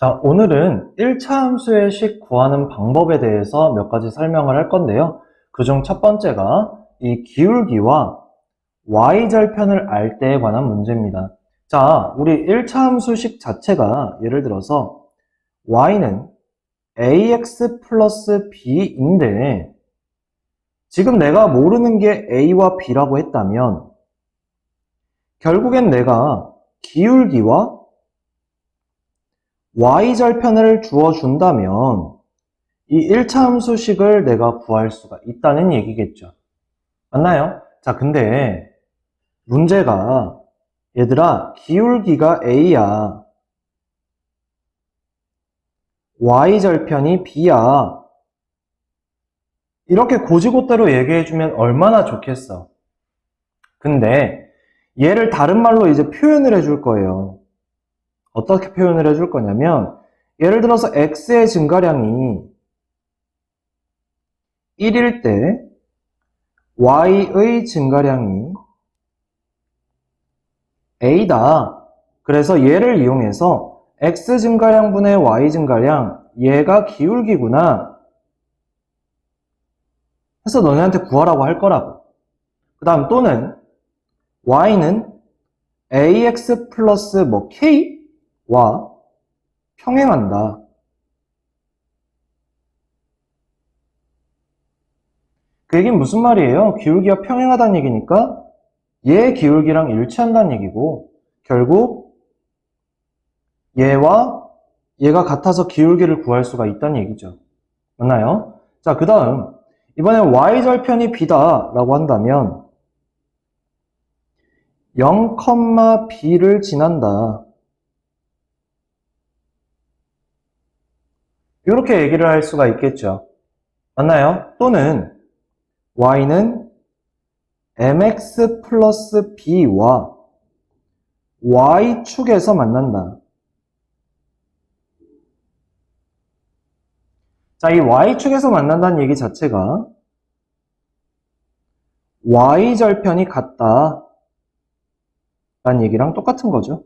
자, 오늘은 1차 함수의 식 구하는 방법에 대해서 몇 가지 설명을 할 건데요. 그중 첫 번째가 이 기울기와 y절편을 알 때에 관한 문제입니다. 자, 우리 1차 함수식 자체가 예를 들어서 y는 ax 플러스 b인데 지금 내가 모르는 게 a와 b라고 했다면 결국엔 내가 기울기와 y절편을 주어준다면 이 1차 함수식을 내가 구할 수가 있다는 얘기겠죠. 맞나요? 자, 근데 문제가 얘들아 기울기가 a야 y절편이 b야 이렇게 고지고대로 얘기해주면 얼마나 좋겠어. 근데 얘를 다른 말로 이제 표현을 해줄 거예요. 어떻게 표현을 해줄 거냐면 예를 들어서 x의 증가량이 1일 때 y의 증가량이 a다. 그래서 얘를 이용해서 x 증가량분의 y 증가량 얘가 기울기구나. 해서 너네한테 구하라고 할 거라고. 그 다음 또는 y는 ax 플러스 뭐 k 와 평행한다. 그 얘기는 무슨 말이에요? 기울기가 평행하다는 얘기니까 얘 기울기랑 일치한다는 얘기고 결국 얘와 얘가 같아서 기울기를 구할 수가 있다는 얘기죠. 맞나요? 자, 그 다음 이번엔 y절편이 b다 라고 한다면 0,b를 지난다. 이렇게 얘기를 할 수가 있겠죠. 맞나요? 또는 y는 mx 플러스 b와 y축에서 만난다. 자, 이 y축에서 만난다는 얘기 자체가 y절편이 같다. 라는 얘기랑 똑같은 거죠.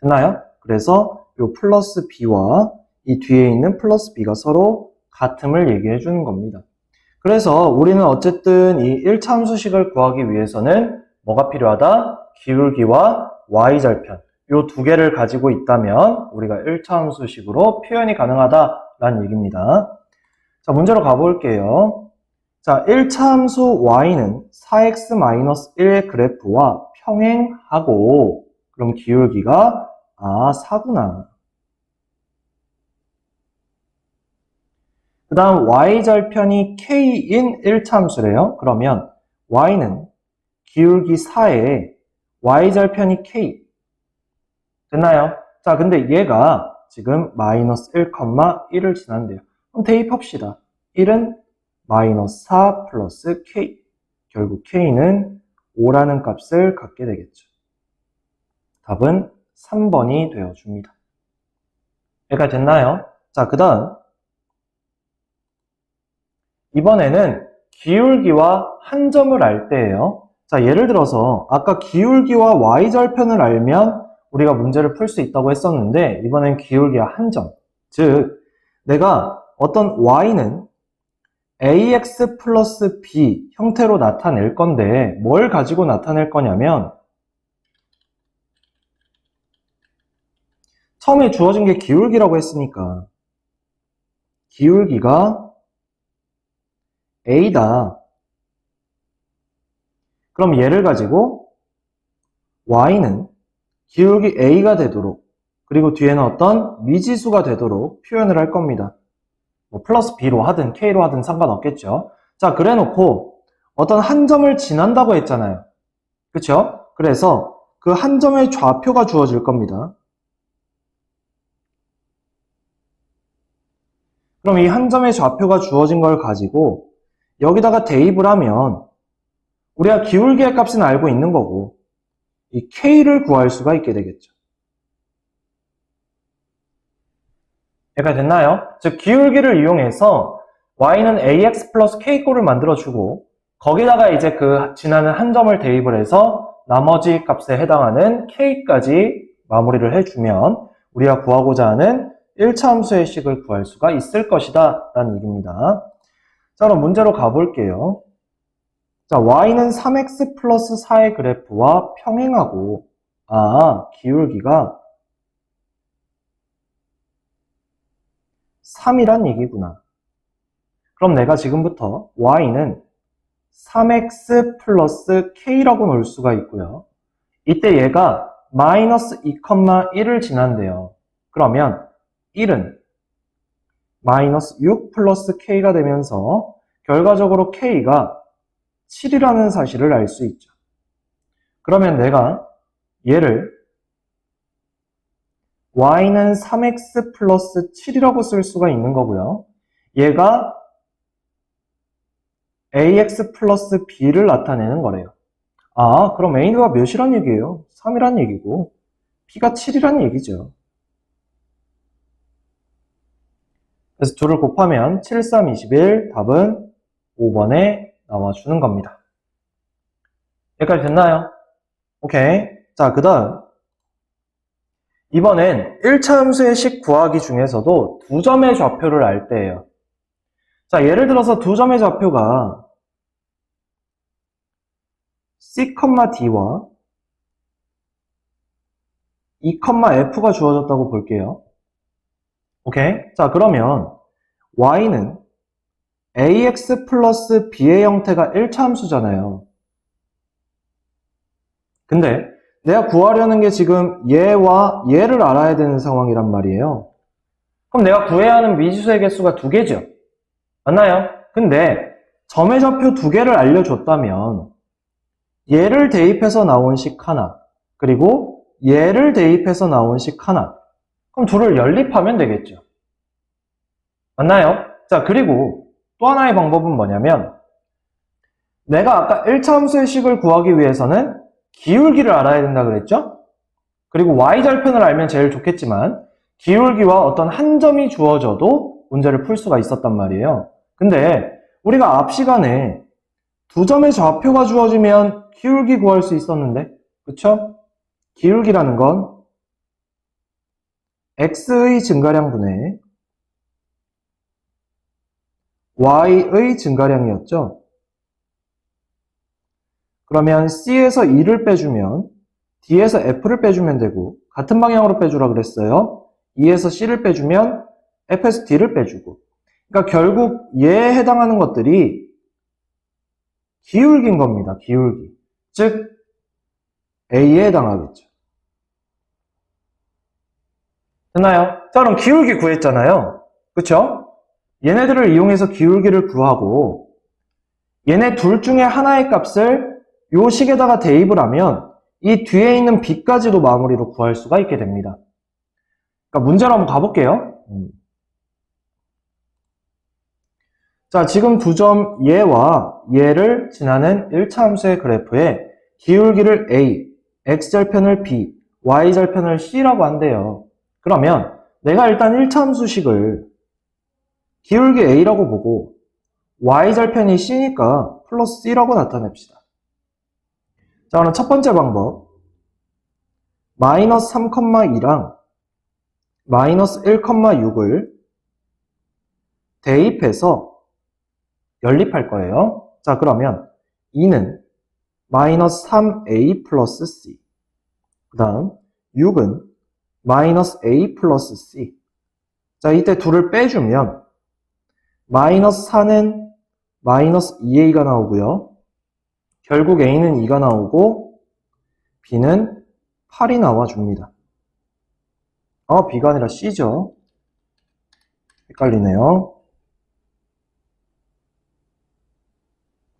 됐나요? 그래서 이 플러스 b와 이 뒤에 있는 플러스 b가 서로 같음을 얘기해 주는 겁니다. 그래서 우리는 어쨌든 이 1차 함수식을 구하기 위해서는 뭐가 필요하다? 기울기와 y절편 이 두 개를 가지고 있다면 우리가 1차 함수식으로 표현이 가능하다라는 얘기입니다. 자, 문제로 가볼게요. 자, 1차 함수 y는 4x-1 그래프와 평행하고 그럼 기울기가 아 4구나. 그 다음 y절편이 k인 1참수래요. 그러면 y는 기울기 4에 y절편이 k 됐나요? 자 근데 얘가 지금 마이너스 1,1을 지난대요. 그럼 대입합시다. 1은 마이너스 4 플러스 k 결국 k는 5라는 값을 갖게 되겠죠. 답은 3번이 되어줍니다. 여기까지 됐나요? 자, 그 다음 이번에는 기울기와 한 점을 알 때예요. 자, 예를 들어서 아까 기울기와 y절편을 알면 우리가 문제를 풀 수 있다고 했었는데 이번엔 기울기와 한 점. 즉, 내가 어떤 y는 ax 플러스 b 형태로 나타낼 건데 뭘 가지고 나타낼 거냐면 처음에 주어진 게 기울기라고 했으니까 기울기가 a다. 그럼 얘를 가지고 y는 기울기 a가 되도록 그리고 뒤에는 어떤 미지수가 되도록 표현을 할 겁니다. 뭐 플러스 b로 하든 k로 하든 상관없겠죠. 자, 그래 놓고 어떤 한 점을 지난다고 했잖아요. 그쵸? 그래서 그 한 점의 좌표가 주어질 겁니다. 그럼 이 한 점의 좌표가 주어진 걸 가지고 여기다가 대입을 하면 우리가 기울기의 값은 알고 있는 거고 이 k를 구할 수가 있게 되겠죠. 여기까지 됐나요? 즉 기울기를 이용해서 y는 ax 플러스 k꼴을 만들어주고 거기다가 이제 그 지나는 한 점을 대입을 해서 나머지 값에 해당하는 k까지 마무리를 해주면 우리가 구하고자 하는 1차 함수의 식을 구할 수가 있을 것이다 라는 얘기입니다. 자 그럼 문제로 가볼게요. 자 y는 3x 플러스 4의 그래프와 평행하고 아 기울기가 3이란 얘기구나. 그럼 내가 지금부터 y는 3x 플러스 k라고 놓을 수가 있고요. 이때 얘가 마이너스 2,1을 지난대요. 그러면 1은 마이너스 6 플러스 k가 되면서 결과적으로 k가 7이라는 사실을 알 수 있죠. 그러면 내가 얘를 y는 3x 플러스 7이라고 쓸 수가 있는 거고요. 얘가 ax 플러스 b를 나타내는 거래요. 아, 그럼 a가 몇이란 얘기예요? 3이란 얘기고 b가 7이란 얘기죠. 그래서 둘을 곱하면 7, 3, 21 답은 5번에 나와주는 겁니다. 여기까지 됐나요? 오케이. 자, 그 다음 이번엔 1차 함수의 식 구하기 중에서도 두 점의 좌표를 알 때예요. 자, 예를 들어서 두 점의 좌표가 C, D와 E, F가 주어졌다고 볼게요. 오케이? 자, 그러면 y는 ax 플러스 b의 형태가 1차 함수잖아요. 근데 내가 구하려는 게 지금 얘와 얘를 알아야 되는 상황이란 말이에요. 그럼 내가 구해야 하는 미지수의 개수가 두 개죠. 맞나요? 근데 점의 좌표 두 개를 알려줬다면 얘를 대입해서 나온 식 하나 그리고 얘를 대입해서 나온 식 하나 그럼 둘을 연립하면 되겠죠. 맞나요? 자 그리고 또 하나의 방법은 뭐냐면 내가 아까 1차 함수의 식을 구하기 위해서는 기울기를 알아야 된다 그랬죠? 그리고 y절편을 알면 제일 좋겠지만 기울기와 어떤 한 점이 주어져도 문제를 풀 수가 있었단 말이에요. 근데 우리가 앞 시간에 두 점의 좌표가 주어지면 기울기 구할 수 있었는데 그쵸? 기울기라는 건 x의 증가량 분의 y의 증가량이었죠. 그러면 C에서 2를 빼주면 D에서 F를 빼주면 되고 같은 방향으로 빼주라 그랬어요. 2에서 C를 빼주면 F에서 D를 빼주고 그러니까 결국 얘에 해당하는 것들이 기울기인 겁니다. 기울기. 즉 A에 해당하겠죠. 됐나요? 자 그럼 기울기 구했잖아요. 그쵸? 얘네들을 이용해서 기울기를 구하고 얘네 둘 중에 하나의 값을 요 식에다가 대입을 하면 이 뒤에 있는 b까지도 마무리로 구할 수가 있게 됩니다. 그러니까 문제로 한번 가볼게요. 음. 자, 지금 두 점 얘와 얘를 지나는 1차 함수의 그래프에 기울기를 a, x절편을 b, y절편을 c라고 한대요. 그러면 내가 일단 1차 함수식을 기울기 a라고 보고 y절편이 c니까 플러스 c라고 나타냅시다. 자, 그럼 첫 번째 방법. 마이너스 3,2랑 마이너스 1,6을 대입해서 연립할 거예요. 자, 그러면 2는 마이너스 3a 플러스 c. 그 다음 6은 마이너스 a 플러스 c. 자, 이때 둘을 빼주면 마이너스 4는 마이너스 2a가 나오고요. 결국 A는 2가 나오고 B는 8이 나와줍니다. 어, B가 아니라 C죠. 헷갈리네요.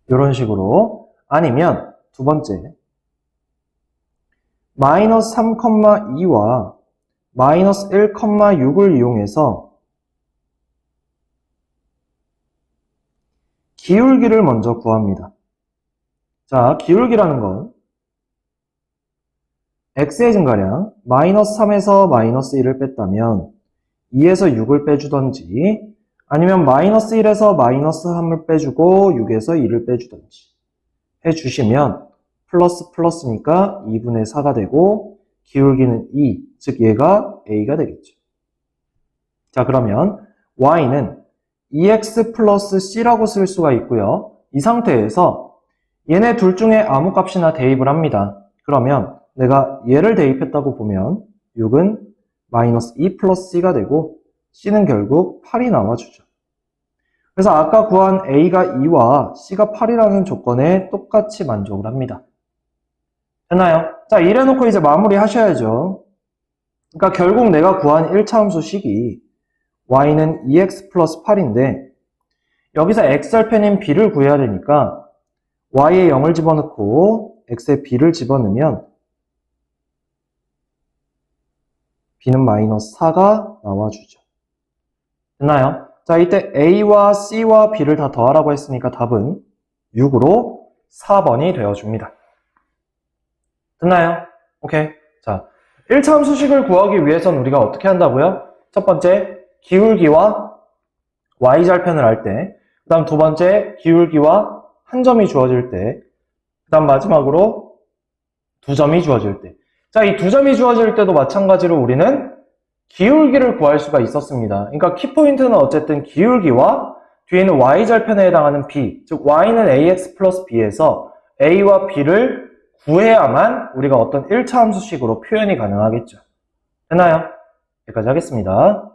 이런 식으로 아니면 두 번째 마이너스 3,2와 마이너스 1,6을 이용해서 기울기를 먼저 구합니다. 자, 기울기라는 건 x의 증가량 마이너스 3에서 마이너스 1을 뺐다면 2에서 6을 빼주던지 아니면 마이너스 1에서 마이너스 3을 빼주고 6에서 2를 빼주던지 해주시면 플러스 플러스니까 2분의 4가 되고 기울기는 2, 즉 얘가 a가 되겠죠. 자, 그러면 y는 2x 플러스 c라고 쓸 수가 있고요. 이 상태에서 얘네 둘 중에 아무 값이나 대입을 합니다. 그러면 내가 얘를 대입했다고 보면 6은 마이너스 2 플러스 c가 되고 c는 결국 8이 나와주죠. 그래서 아까 구한 a가 2와 c가 8이라는 조건에 똑같이 만족을 합니다. 됐나요? 자, 이래놓고 이제 마무리 하셔야죠. 그러니까 결국 내가 구한 1차 함수 식이 y는 2x 플러스 8인데 여기서 x절편인 b를 구해야 되니까 y에 0을 집어넣고 x에 b를 집어넣으면 b는 마이너스 4가 나와주죠. 됐나요? 자, 이때 a와 c와 b를 다 더하라고 했으니까 답은 6으로 4번이 되어줍니다. 됐나요? 오케이. 자, 1차 함수식을 구하기 위해선 우리가 어떻게 한다고요? 첫 번째, 기울기와 y절편을 할 때, 그 다음 두 번째, 기울기와 한 점이 주어질 때, 그 다음 마지막으로 두 점이 주어질 때. 자, 이 두 점이 주어질 때도 마찬가지로 우리는 기울기를 구할 수가 있었습니다. 그러니까 키포인트는 어쨌든 기울기와 뒤에 있는 y절편에 해당하는 b, 즉 y는 ax 플러스 b에서 a와 b를 구해야만 우리가 어떤 1차 함수식으로 표현이 가능하겠죠. 됐나요? 여기까지 하겠습니다.